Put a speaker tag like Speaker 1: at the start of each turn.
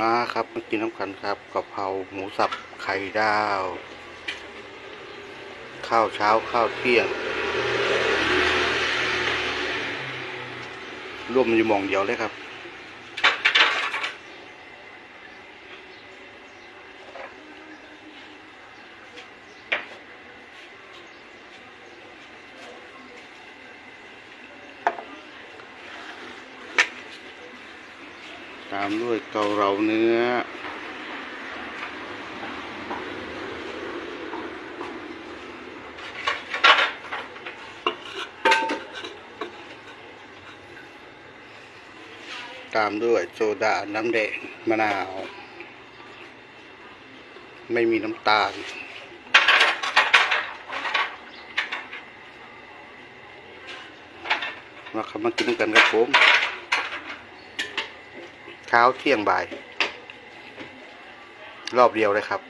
Speaker 1: มาครับมากินน้ำกันครับกะเพราหมูสับไข่ดาว ข้าวเช้าข้าวเที่ยงรวมอยู่มองเดียวเลยครับ ตามด้วยเกาเหลาเนื้อ ตามด้วยโซดา น้ำแดง มะนาว ไม่มีน้ำตาลมาครับมากินกันครับผม ช้าเที่ยงบ่าย รอบเดียวเลยครับ